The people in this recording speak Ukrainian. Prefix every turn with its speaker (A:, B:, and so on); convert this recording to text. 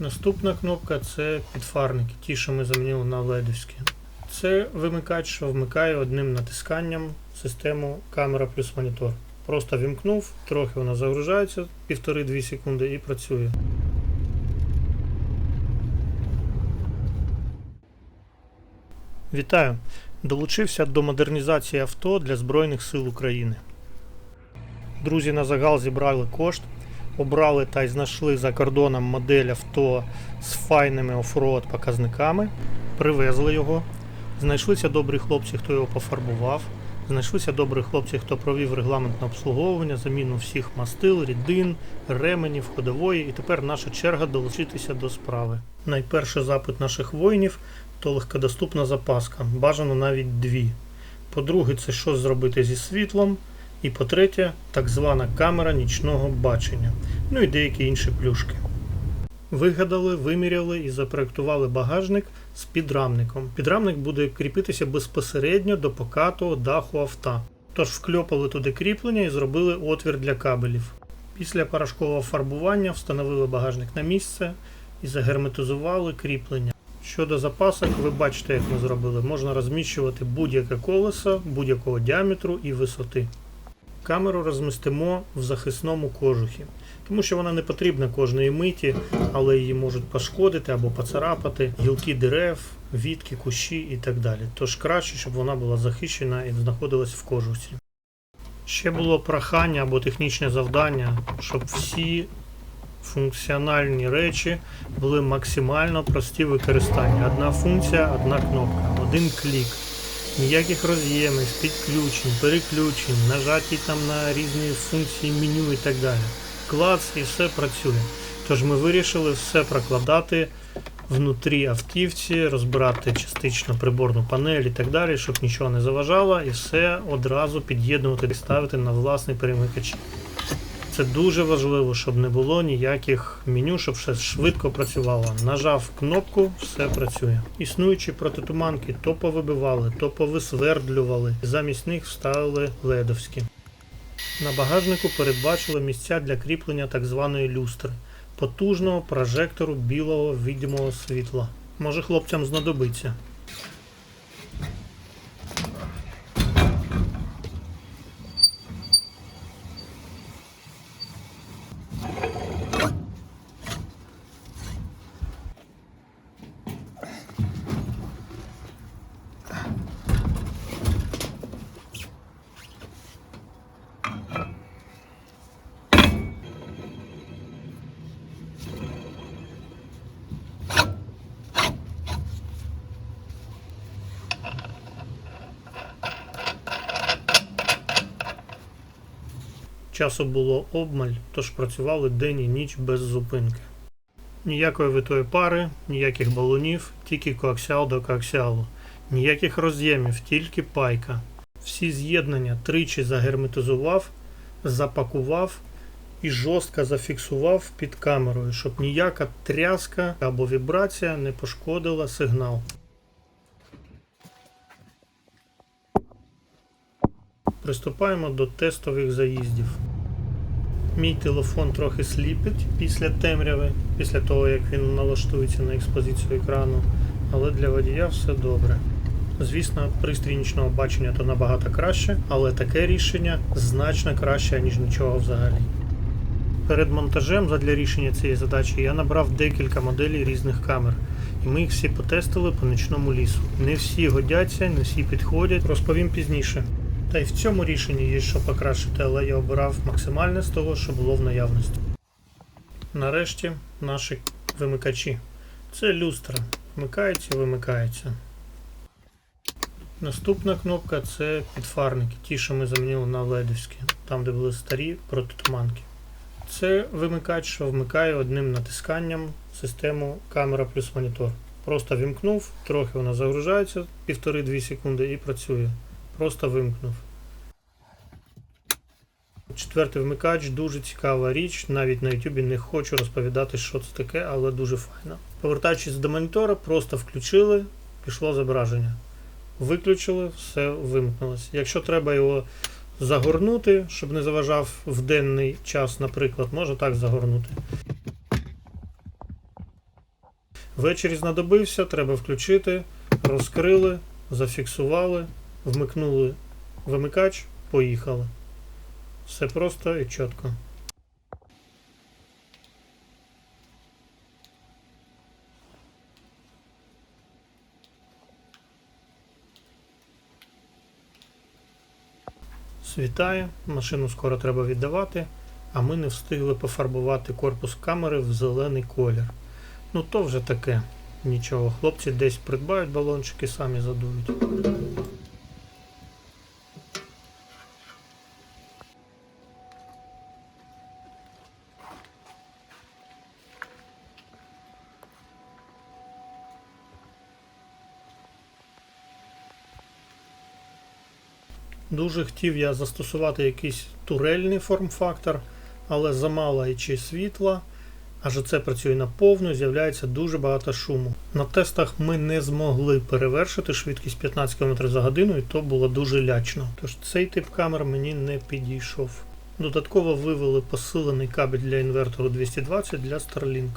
A: Наступна кнопка це підфарники, ті, що ми замінили на ледовські. Це вимикач, що вмикає одним натисканням систему камера плюс монітор. Просто вімкнув, трохи вона загружається, 1,5-2 секунди і працює. Вітаю! Долучився до модернізації авто для Збройних сил України. Друзі на загал зібрали кошт, обрали та й знайшли за кордоном модель авто з файними оффроад показниками, привезли його. Знайшлися добрі хлопці, хто його пофарбував. Знайшлися добрі хлопці, хто провів регламентне обслуговування, заміну всіх мастил, рідин, ременів, ходової, і тепер наша черга долучитися до справи. Найперший запит наших воїнів то легкодоступна запаска, бажано навіть дві. По-друге, це що зробити зі світлом. І по-третє, так звана камера нічного бачення, ну і деякі інші плюшки. Вигадали, виміряли і запроектували багажник з підрамником. Підрамник буде кріпитися безпосередньо до покатого даху авто. Тож вкльопали туди кріплення і зробили отвір для кабелів. Після порошкового фарбування встановили багажник на місце і загерметизували кріплення. Щодо запасок, ви бачите, як ми зробили. Можна розміщувати будь-яке колесо будь-якого діаметру і висоти. Камеру розмістимо в захисному кожухі, тому що вона не потрібна кожної миті, але її можуть пошкодити або поцарапати гілки дерев, вітки, кущі і так далі. Тож краще, щоб вона була захищена і знаходилась в кожусі. Ще було прохання або технічне завдання, щоб всі функціональні речі були максимально прості в використанні. Одна функція, одна кнопка, один клік. Ніяких роз'ємів, підключень, переключень, нажаті там на різні функції меню і так далі. Клац і все працює. Тож ми вирішили все прокладати внутрі автівці, розбирати частично приборну панель і так далі, щоб нічого не заважало, і все одразу під'єднувати і ставити на власний перемикач. Це дуже важливо, щоб не було ніяких меню, щоб все швидко працювало. Нажав кнопку, все працює. Існуючі протитуманки то повибивали, то повисвердлювали. Замість них вставили ледовські. На багажнику передбачили місця для кріплення так званої люстри, потужного прожектору білого видимого світла. Може хлопцям знадобиться. Часу було обмаль, тож працювали день і ніч без зупинки. Ніякої витої пари, ніяких балонів, тільки коаксіал до коаксіалу. Ніяких роз'ємів, тільки пайка. Всі з'єднання тричі загерметизував, запакував і жорстко зафіксував під камерою, щоб ніяка тряска або вібрація не пошкодила сигнал. Приступаємо до тестових заїздів. Мій телефон трохи сліпить після темряви, після того як він налаштується на експозицію екрану, але для водія все добре. Звісно, пристрій нічного бачення то набагато краще, але таке рішення значно краще, ніж нічого взагалі. Перед монтажем задля рішення цієї задачі я набрав декілька моделей різних камер, і ми їх всі потестили по нічному лісу. Не всі годяться, не всі підходять, розповім пізніше. Та й в цьому рішенні є що покращити, але я обирав максимальне з того, що було в наявності. Нарешті наші вимикачі. Це люстра. Вмикається і вимикається. Наступна кнопка це підфарники, ті, що ми замінили на ледовські, там де були старі протитуманки. Це вимикач, що вмикає одним натисканням систему камера плюс монітор. Просто вімкнув, трохи вона загружається 1,5-2 секунди і працює. Просто вимкнув. Четвертий вмикач дуже цікава річ. Навіть на YouTube не хочу розповідати, що це таке, але дуже файно. Повертаючись до монітора, просто включили, пішло зображення. Виключили, все вимкнулося. Якщо треба його загорнути, щоб не заважав в денний час, наприклад, можна так загорнути. Ввечері знадобився, треба включити, розкрили, зафіксували, вмикнули вимикач, поїхали. Все просто і чітко. Світає, машину скоро треба віддавати, а ми не встигли пофарбувати корпус камери в зелений колір. Ну то вже таке. Нічого, хлопці десь придбають балончики, самі задують. Дуже хотів я застосувати якийсь турельний форм-фактор, але замало і чи світла, аж це працює наповну, з'являється дуже багато шуму. На тестах ми не змогли перевершити швидкість 15 км за годину, і то було дуже лячно. Тож цей тип камер мені не підійшов. Додатково вивели посилений кабель для інвертору 220 для Starlink.